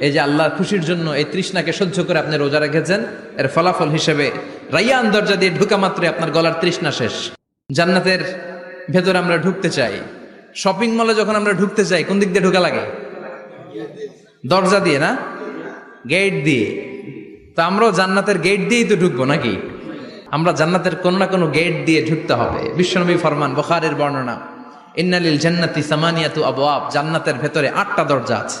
এই যে আল্লাহ খুশির জন্য এই তৃষ্ণাকে সহ্য করে আপনি রোজা রেখেছেন, এর ফলাফল হিসেবে রাইয়ান দরজা দিয়ে ঢুকা মাত্রই আপনার গলার তৃষ্ণা শেষ। জান্নাতের ভেতর আমরা ঢুকতে চাই। শপিং মলে যখন আমরা ঢুকতে চাই কোন দিক দিয়ে ঢোকা লাগে? দরজা দিয়ে না? গেট দিয়ে। তো আমরাও জান্নাতের গেট দিয়েই তো ঢুকবো নাকি? আমরা জান্নাতের কোনো না কোনো গেট দিয়ে ঢুকতে হবে। বিশ্বনবী ফরমান, বখারের বর্ণনা, ইন্নালিল জান্নাতি সামানিয়াতু আবওয়াব জান্নাতের ভেতরে আটটা দরজা আছে।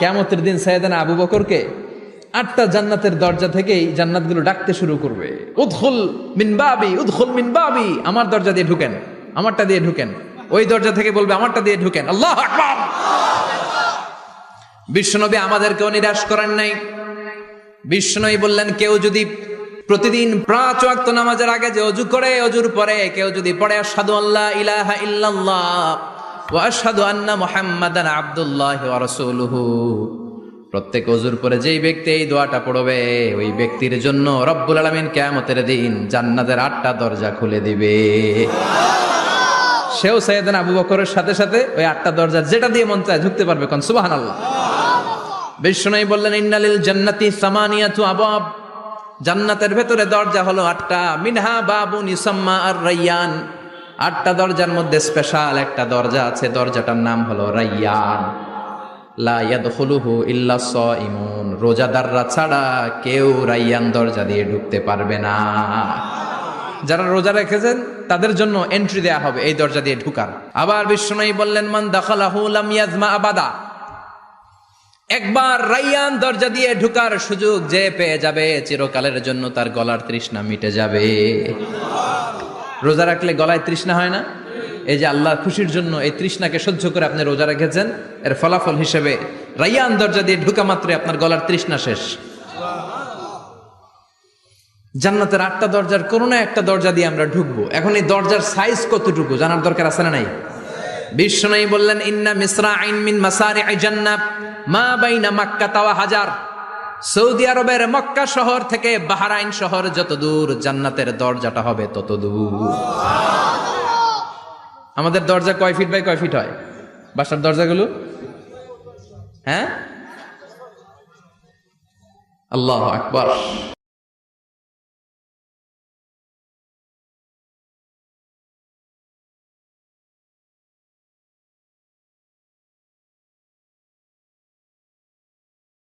কেমতের দিন সাইদান আবু বকরকে আটটা জান্নাতের দরজা থেকেই জান্নাতগুলো ডাকতে শুরু করবে। উদখুল মিন বাবি, উদখুল মিন বাবি। আমার দরজা দিয়ে ঢুকেন, আমারটা দিয়ে ঢুকেন। ওই দরজা থেকে বলবে, আমারটা দিয়ে ঢুকেন। আল্লাহ বিশ্বনবী আমাদেরকেও নিরাশ করেন নাই। বিষ্ণুই বললেন, কেউ যদি প্রতিদিন পাঁচ ওয়াক্ত নামাজের আগে যে অজু করে, অজুর পরে কেউ যদি পড়ে, আশহাদু আল্লাহ ইলাহা ইল্লাল্লাহ। ওয়া আশহাদু আন্না মুহাম্মাদান আব্দুল্লাহ ওয়া রাসূলুহু। প্রত্যেক অজুর পরে যেই ব্যক্তি এই দোয়াটা পড়বে, ওই ব্যক্তির জন্য রব্বুল আলামিন কিয়ামতের দিন জান্নাতের আটটা দরজা খুলে দিবে। সেও সৈয়দান আবু বকরের সাথে সাথে ওই আটটা দরজা যেটা দিয়ে মন চায় ঢুকতে পারবে কোন, সুবহানাল্লাহ। বিষ্ণুই বললেন, ইন্নালিল জান্নাতি সামানিয়াতু আবাব জান্নাতের ভেতরে দরজা হলো আটটা। মিনহা বাবু নিসাম্মা আর রাইয়ান আটটা দরজার মধ্যে স্পেশাল একটা দরজা আছে, দরজাটার নাম হলো রাইয়ান। সাইমুন রোজাদাররা ছাড়া কেউ রাইয়ান দরজা দিয়ে ঢুকতে পারবে না। যারা রোজা রেখেছেন, তাদের জন্য এন্ট্রি দেয়া হবে এই দরজা দিয়ে ঢুকার। আবার বিষ্ণুই বললেন, মান দাখালাহু লাম ইয়াজমা আবাদা। একবার রাইয়ান দরজা দিয়ে ঢুকার সুযোগ যে পেয়ে যাবে, চিরকালের জন্য তার গলার তৃষ্ণা মিটে যাবে। রোজা রাখলে গলায় তৃষ্ণা হয় না? এই যে আল্লাহ খুশির জন্য এই তৃষ্ণাকে সহ্য করে আপনি রোজা রেখেছেন, এর ফলাফল হিসেবে রাইয়ান দরজা দিয়ে ঢুকা মাত্রই আপনার গলার তৃষ্ণা শেষ। জান্নাতের আটটা দরজার কোনো না একটা দরজা দিয়ে আমরা ঢুকবো। এখন এই দরজার সাইজ কতটুকু, জানার দরকার আছে না নাই? বিষ্ণু বললেন, ইন্না মিসরা আইন মিন মাসারি জান্নাত, মা বাইনা মাক্কা তাওয়া হাজার। সৌদি আরবের মক্কা শহর থেকে বাহারাইন শহর যত দূর জান্নাতের দরজাটা হবে তত দূর আমাদের দরজা কয় ফিট বাই কয় ফিট হয়? বাসার দরজাগুলো? হ্যাঁ? আল্লাহ আকবার।